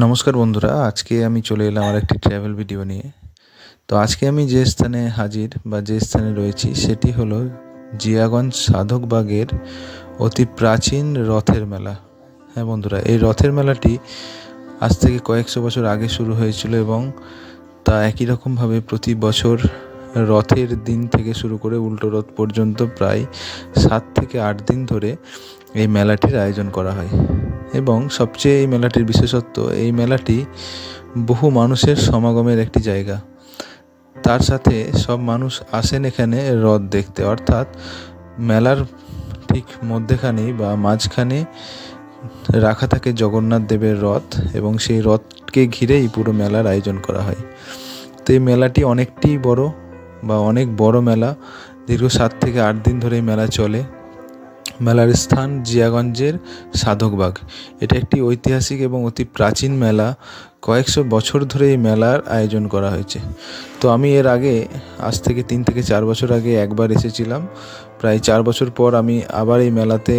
নমস্কার বন্ধুরা, আজকে আমি চলে এলাম আর একটি ট্র্যাভেল ভিডিও নিয়ে। তো আজকে আমি যে স্থানে হাজির বা যে স্থানে রয়েছি, সেটি হলো জিয়াগঞ্জ সাধকবাগের অতি প্রাচীন রথের মেলা। হ্যাঁ বন্ধুরা, এই রথের মেলাটি আজ থেকে কয়েকশো বছর আগে শুরু হয়েছিল এবং তা একই রকমভাবে প্রতি বছর রথের দিন থেকে শুরু করে উল্টো রথ পর্যন্ত প্রায় সাত থেকে আট দিন ধরে এই মেলাটির আয়োজন করা হয়। এবং সবচেয়ে এই মেলাটির বিশেষত্ব, এই মেলাটি বহু মানুষের সমাগমের একটি জায়গা। তার সাথে সব মানুষ আসেন এখানে রথ দেখতে, অর্থাৎ মেলার ঠিক মধ্যেখানেই বা মাঝখানে রাখা থাকে জগন্নাথ দেবের রথ এবং সেই রথকে ঘিরেই পুরো মেলার আয়োজন করা হয়। তো এই মেলাটি অনেকটি বড় বা অনেক বড় মেলা, দীর্ঘ সাত থেকে আট দিন ধরে এই মেলা চলে। মেলার স্থান জিয়াগঞ্জের সাধকবাগ। এটা একটি ঐতিহাসিক এবং অতি প্রাচীন মেলা। কয়েকশো বছর ধরে এই মেলার আয়োজন করা হয়েছে। তো আমি এর আগে, আজ থেকে তিন থেকে চার বছর আগে একবার এসেছিলাম। প্রায় চার বছর পর আমি আবার এই মেলাতে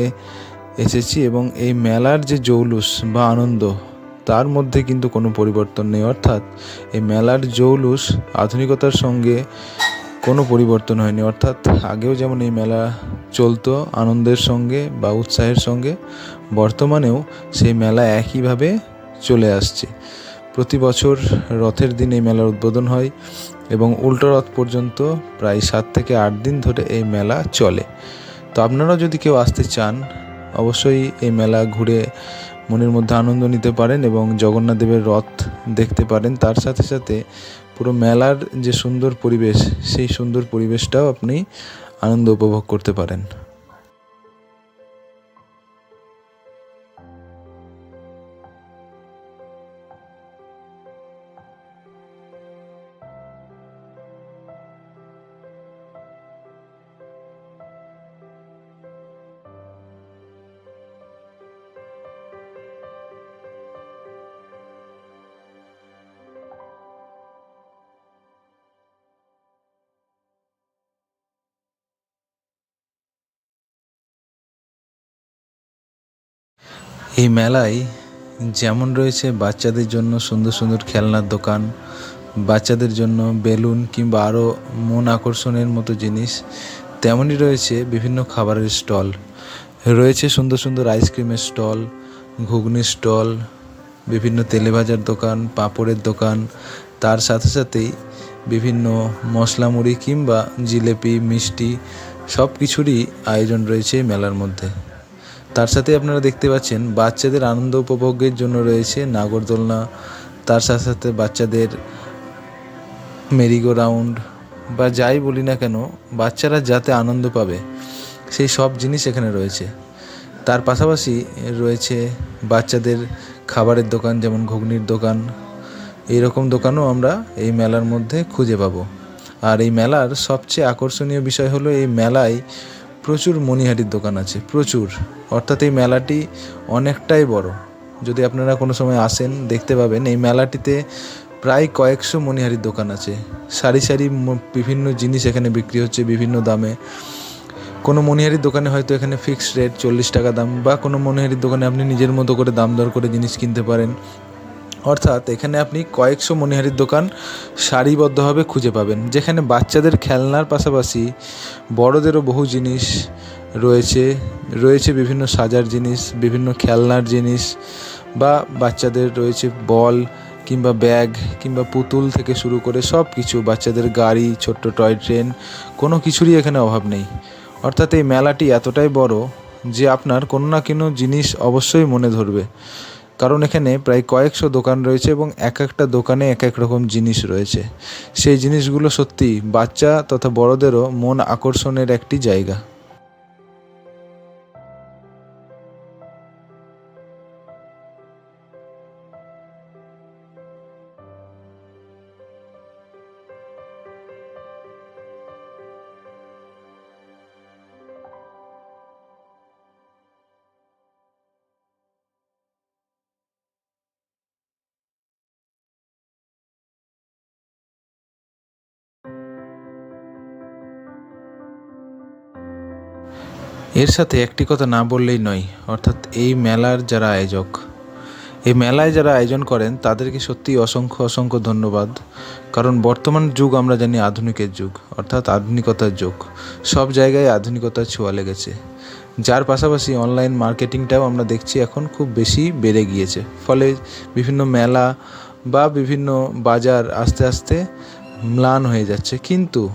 এসেছি এবং এই মেলার যে জৌলুস বা আনন্দ, তার মধ্যে কিন্তু কোনো পরিবর্তন নেই। অর্থাৎ এই মেলার জৌলুস আধুনিকতার সঙ্গে কোনো পরিবর্তন হয়নি। অর্থাৎ আগেও যেমন এই মেলা চলতো আনন্দের সঙ্গে বা উৎসাহের সঙ্গে, বর্তমানেও সেই মেলা একইভাবে চলে আসছে। প্রতি বছর রথের দিন এই মেলার উদ্বোধন হয় এবং উল্টো রথ পর্যন্ত প্রায় সাত থেকে আট দিন ধরে এই মেলা চলে। তো আপনারাও যদি কেউ আসতে চান, অবশ্যই এই মেলা ঘুরে মনের মধ্যে আনন্দ নিতে পারেন এবং জগন্নাথ দেবের রথ দেখতে পারেন। তার সাথে সাথে পুরো মেলার যে সুন্দর পরিবেশ সেই সুন্দর পরিবেশটাও আপনি আনন্দ উপভোগ করতে পারেন। এই মেলায় যেমন রয়েছে বাচ্চাদের জন্য সুন্দর সুন্দর খেলনার দোকান, বাচ্চাদের জন্য বেলুন কিংবা আরও মন আকর্ষণের মতো জিনিস, তেমনই রয়েছে বিভিন্ন খাবারের স্টল। রয়েছে সুন্দর সুন্দর আইসক্রিমের স্টল, ঘুগনির স্টল, বিভিন্ন তেলে ভাজার দোকান, পাঁপড়ের দোকান, তার সাথে সাথেই বিভিন্ন মশলা মুড়ি কিংবা জিলেপি, মিষ্টি সব কিছুরই আয়োজন রয়েছে মেলার মধ্যে। তার সাথে আপনারা দেখতে পাচ্ছেন, বাচ্চাদের আনন্দ উপভোগের জন্য রয়েছে নাগরদোলনা, তার সাথে সাথে বাচ্চাদের মেরিগো রাউন্ড বা যাই বলি না কেন, বাচ্চারা যাতে আনন্দ পাবে, সেই সব জিনিস এখানে রয়েছে। তার পাশাপাশি রয়েছে বাচ্চাদের খাবারের দোকান, যেমন ঘুগনির দোকান। এইরকম দোকানও আমরা এই মেলার মধ্যে খুঁজে পাবো। আর এই মেলার সবচেয়ে আকর্ষণীয় বিষয় হলো, এই মেলায় প্রচুর মণিহারির দোকান আছে, প্রচুর। অর্থাৎ এই মেলাটি অনেকটাই বড়। যদি আপনারা কোনো সময় আসেন, দেখতে পাবেন এই মেলাটিতে প্রায় কয়েকশো মণিহারির দোকান আছে। সারি সারি বিভিন্ন জিনিস এখানে বিক্রি হচ্ছে বিভিন্ন দামে। কোনো মণিহারির দোকানে হয়তো এখানে ফিক্সড রেট চল্লিশ টাকা দাম বা কোনো মণিহারির দোকানে আপনি নিজের মতো করে দাম দর করে জিনিস কিনতে পারেন। অর্থাৎ এখানে আপনি কয়েকশো মনিহারির দোকান সারিবদ্ধভাবে খুঁজে পাবেন, যেখানে বাচ্চাদের খেলনার পাশাপাশি বড়দেরও বহু জিনিস রয়েছে। রয়েছে বিভিন্ন সাজার জিনিস, বিভিন্ন খেলনার জিনিস, বা বাচ্চাদের রয়েছে বল কিংবা ব্যাগ কিংবা পুতুল থেকে শুরু করে সব কিছু বাচ্চাদের গাড়ি, ছোট্ট টয় ট্রেন, কোনো কিছুরই এখানে অভাব নেই। অর্থাৎ এই মেলাটি এতটাই বড় যে আপনার কোনো না কোনো জিনিস অবশ্যই মনে ধরবে। কারণ এখানে প্রায় কয়েকশো দোকান রয়েছে এবং এক একটা দোকানে এক এক রকম জিনিস রয়েছে। সেই জিনিসগুলো সত্যি বাচ্চা তথা বড়দেরও মন আকর্ষণের একটি জায়গা। এর সাথে একটি কথা না বললেই নয়, অর্থাৎ এই মেলার যারা আয়োজক, এই মেলায় যারা আয়োজন করেন, তাদেরকে সত্যিই অসংখ্য অসংখ্য ধন্যবাদ। কারণ বর্তমান যুগ আমরা জানি আধুনিকের যুগ, অর্থাৎ আধুনিকতার যুগ। সব জায়গায় আধুনিকতার ছোঁয়া লেগেছে। যার পাশাপাশি অনলাইন মার্কেটিংটাও আমরা দেখছি এখন খুব বেশি বেড়ে গিয়েছে। ফলে বিভিন্ন মেলা বা বিভিন্ন বাজার আস্তে আস্তে ম্লান হয়ে যাচ্ছে। কিন্তু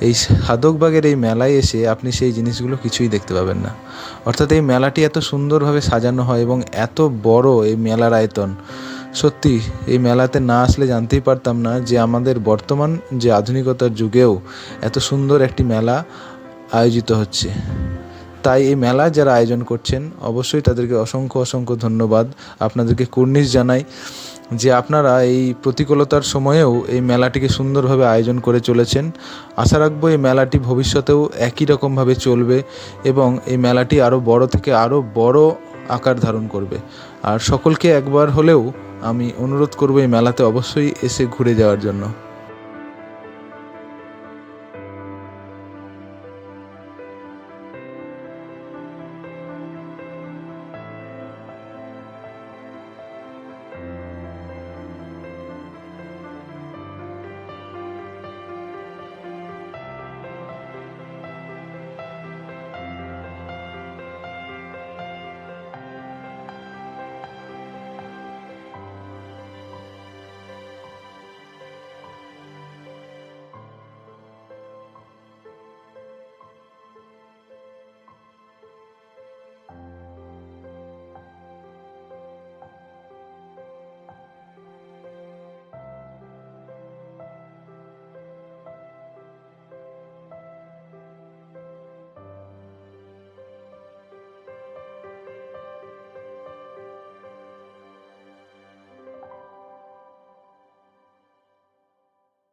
এই সাধকবাগের এই মেলায় এসে আপনি সেই জিনিসগুলো কিছুই দেখতে পাবেন না। অর্থাৎ এই মেলাটি এত সুন্দরভাবে সাজানো হয় এবং এত বড় এই মেলার আয়তন। সত্যি, এই মেলাতে না আসলে জানতেই পারতাম না যে আমাদের বর্তমান যে আধুনিকতার যুগেও এত সুন্দর একটি মেলা আয়োজিত হচ্ছে। তাই এই মেলা যারা আয়োজন করছেন, অবশ্যই তাদেরকে অসংখ্য অসংখ্য ধন্যবাদ। আপনাদেরকে কুর্নিশ জানাই। যে আপনারা এই প্রতিকূলতার সময়েও এই মেলাটিকে সুন্দরভাবে আয়োজন করে চলেছেন। আশা রাখব এই মেলাটি ভবিষ্যতেও একই রকমভাবে চলবে এবং এই মেলাটি আরও বড় থেকে আরও বড় আকার ধারণ করবে। আর সকলকে একবার হলেও আমি অনুরোধ করব এই মেলাতে অবশ্যই এসে ঘুরে যাওয়ার জন্য।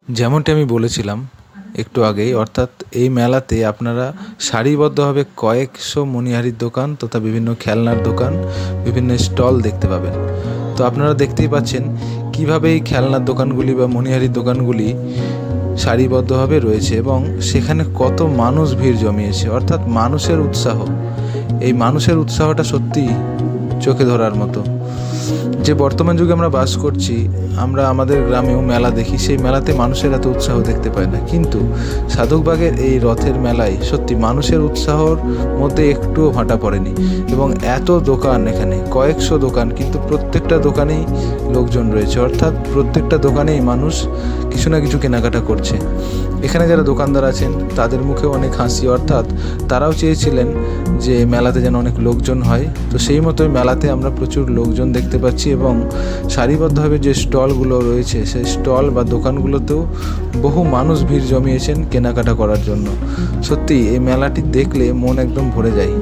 যেমনটি আমি বলেছিলাম একটু আগেই, অর্থাৎ এই মেলাতে আপনারা সারিবদ্ধভাবে কয়েকশো মণিহারির দোকান তথা বিভিন্ন খেলনার দোকান, বিভিন্ন স্টল দেখতে পাবেন। তো আপনারা দেখতেই পাচ্ছেন কীভাবে এই খেলনার দোকানগুলি বা মণিহারির দোকানগুলি সারিবদ্ধভাবে রয়েছে এবং সেখানে কত মানুষ ভিড় জমিয়েছে। অর্থাৎ মানুষের উৎসাহ। এই মানুষের উৎসাহটা সত্যি চোখে ধরার মতো। যে বর্তমান যুগে আমরা বাস করছি, আমরা আমাদের গ্রামেও মেলা দেখি, সেই মেলাতে মানুষের এত উৎসাহ দেখতে পাই না। কিন্তু সাধকবাগের এই রথের মেলায় সত্যি মানুষের উৎসাহর মধ্যে একটুও ভাটা পড়েনি। এবং এত দোকান এখানে, কয়েকশো দোকান, কিন্তু প্রত্যেকটা দোকানেই লোকজন রয়েছে। অর্থাৎ প্রত্যেকটা দোকানেই মানুষ কিছু না কিছু কেনাকাটা করছে। এখানে যারা দোকানদার আছেন, তাদের মুখে অনেক হাসি। অর্থাৎ তারাও চেয়েছিলেন যে মেলাতে যেন অনেক লোকজন হয়। তো সেই মতোই মেলাতে আমরা প্রচুর লোকজন দেখতে পাচ্ছি এবং সারিবদ্ধভাবে যে স্টলগুলো রয়েছে, সেই স্টল বা দোকানগুলোতেও বহু মানুষ ভিড় জমিয়েছেন কেনাকাটা করার জন্য। সত্যি এই মেলাটি দেখলে মন একদম ভরে যায়।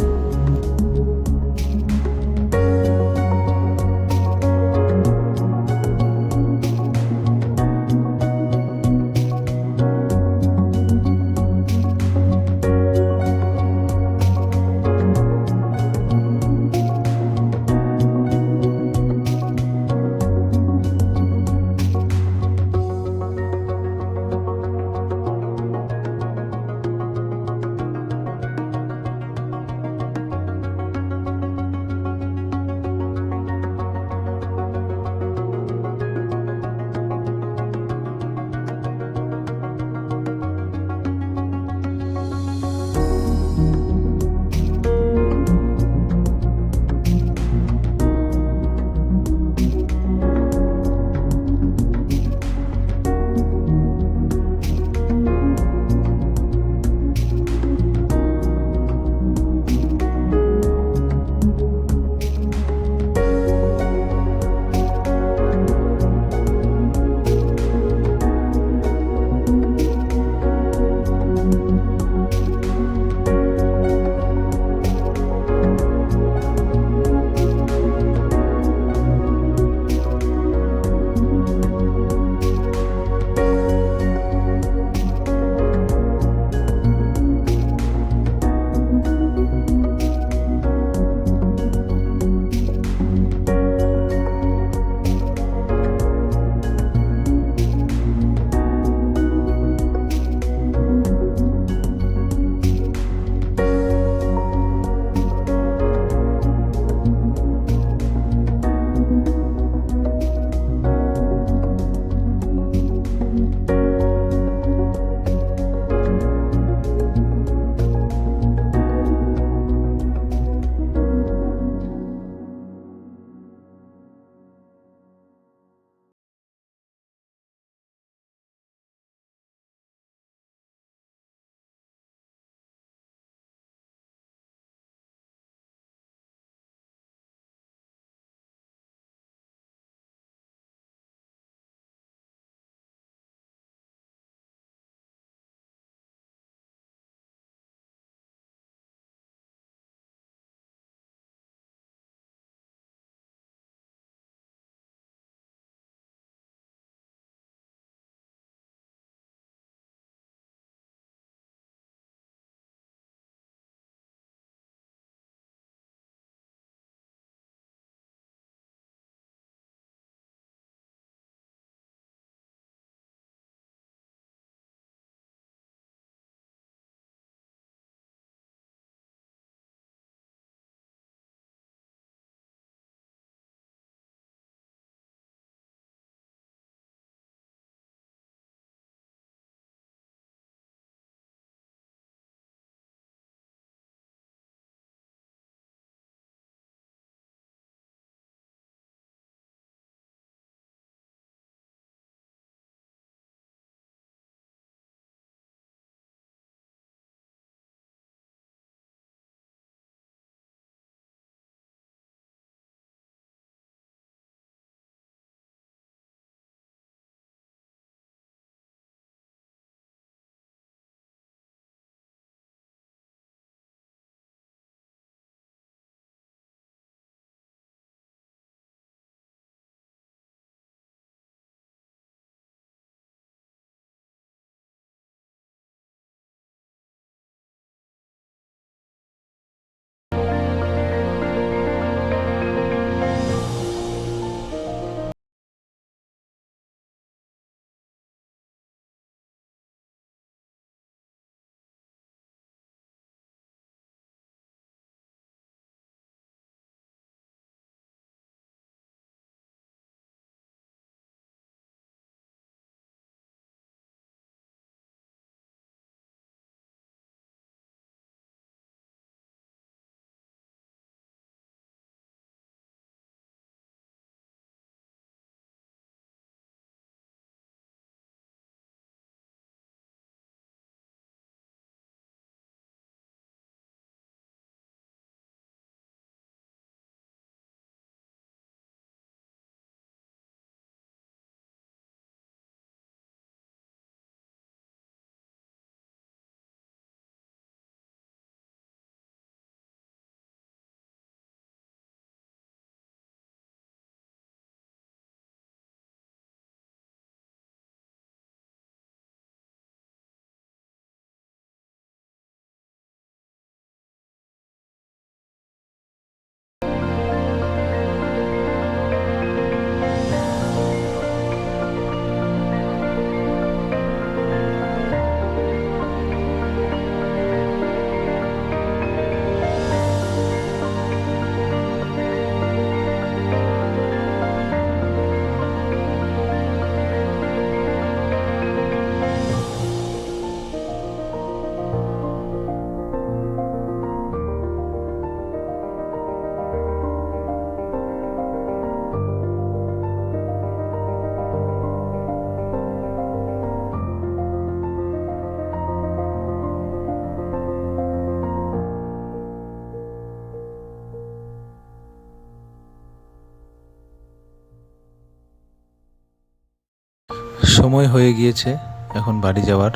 সময় হয়ে গিয়েছে এখন বাড়ি যাওয়ার।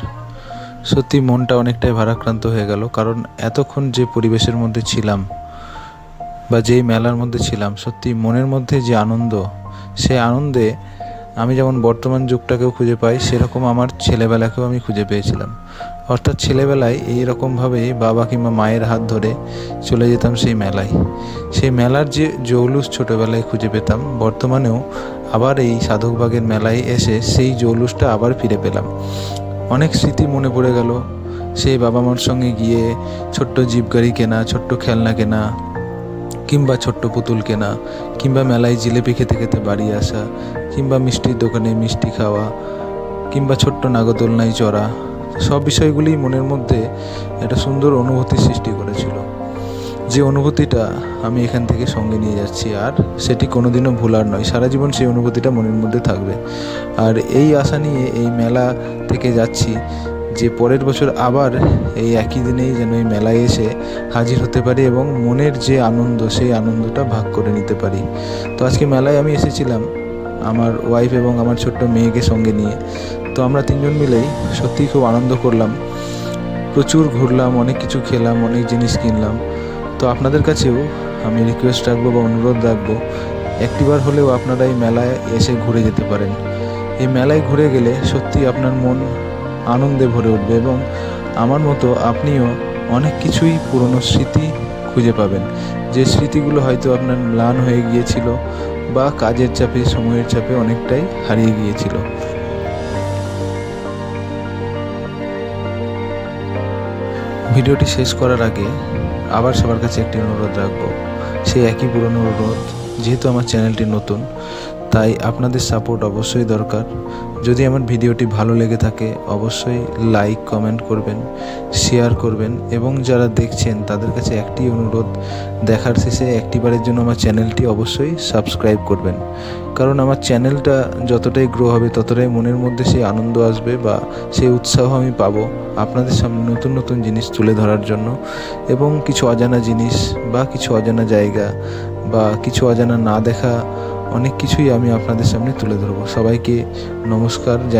সত্যি মনটা অনেকটাই ভারাক্রান্ত হয়ে গেল, কারণ এতক্ষণ যে পরিবেশের মধ্যে ছিলাম বা যেই মেলার মধ্যে ছিলাম, সত্যি মনের মধ্যে যে আনন্দ সেই আনন্দে আমি যেমন বর্তমান যুগটাকেও খুঁজে পাই, সেরকম আমার ছেলেবেলাকেও আমি খুঁজে পেয়েছিলাম। অর্থাৎ ছেলেবেলায় এই রকমভাবেই বাবা কিংবা মায়ের হাত ধরে চলে যেতাম সেই মেলায়। সেই মেলার যে জৌলুস ছোটোবেলায় খুঁজে পেতাম, বর্তমানেও আবার এই সাধকবাগের মেলায় এসে সেই জৌলুসটা আবার ফিরে পেলাম। অনেক স্মৃতি মনে পড়ে গেল। সেই বাবা মার সঙ্গে গিয়ে ছোট্ট জিপ গাড়ি কেনা, ছোট্ট খেলনা কেনা, কিংবা ছোট্ট পুতুল কেনা, কিংবা মেলায় জিলেপি খেতে খেতে বাড়ি আসা, কিংবা মিষ্টির দোকানে মিষ্টি খাওয়া, কিংবা ছোট্ট নাগরদোলনায় চড়া সব বিষয়গুলি মনের মধ্যে একটা সুন্দর অনুভূতি সৃষ্টি করেছিল। যে অনুভূতিটা আমি এখান থেকে সঙ্গে নিয়ে যাচ্ছি আর সেটি কোনোদিনও ভোলার নয়। সারা জীবন সেই অনুভূতিটা মনের মধ্যে থাকবে। আর এই আশা নিয়ে এই মেলা থেকে যাচ্ছি যে পরের বছর আবার এই একই দিনেই যেন এই মেলায় এসে হাজির হতে পারি এবং মনের যে আনন্দ, সেই আনন্দটা ভাগ করে নিতে পারি। তো আজকে মেলায় আমি এসেছিলাম আমার ওয়াইফ এবং আমার ছোট্ট মেয়েকে সঙ্গে নিয়ে। তো আমরা তিনজন মিলেই সত্যিই খুব আনন্দ করলাম। প্রচুর ঘুরলাম, অনেক কিছু খেলাম, অনেক জিনিস কিনলাম। তো আপনাদের কাছেও আমি রিকোয়েস্ট রাখব বা অনুরোধ রাখব, একটিবার হলেও আপনারা এই মেলায় এসে ঘুরে যেতে পারেন। এই মেলায় ঘুরে গেলে সত্যি আপনার মন আনন্দে ভরে উঠবে এবং আমার মতো আপনিও অনেক কিছুই পুরনো স্মৃতি খুঁজে পাবেন। যে স্মৃতিগুলো হয়তো আপনার ম্লান হয়ে গিয়েছিল বা কাজের চাপে, সময়ের চাপে অনেকটাই হারিয়ে গিয়েছিল। ভিডিওটি শেষ করার আগে আবার সবার কাছে একটি অনুরোধ রাখব। সেই একই পুরনো অনুরোধ, যেহেতু আমার চ্যানেলটি নতুন তাই আপনাদের সাপোর্ট অবশ্যই দরকার। যদি আমার ভিডিওটি ভালো লেগে থাকে, অবশ্যই লাইক কমেন্ট করবেন শেয়ার করবেন এবং যারা দেখছেন, তাদের কাছে একটি অনুরোধ, দেখার শেষে একটিবারের জন্য আমার চ্যানেলটি অবশ্যই সাবস্ক্রাইব করবেন। কারণ আমার চ্যানেলটা যতটাই গ্রো হবে, ততটাই মনের মধ্যে সেই আনন্দ আসবে বা সেই উৎসাহ আমি পাবো আপনাদের সামনে নতুন নতুন জিনিস তুলে ধরার জন্য এবং কিছু অজানা জিনিস বা কিছু অজানা জায়গা বা কিছু অজানা না দেখা অনেক কিছুই আমি আপনাদের সামনে তুলে ধরবো। সবাইকে নমস্কার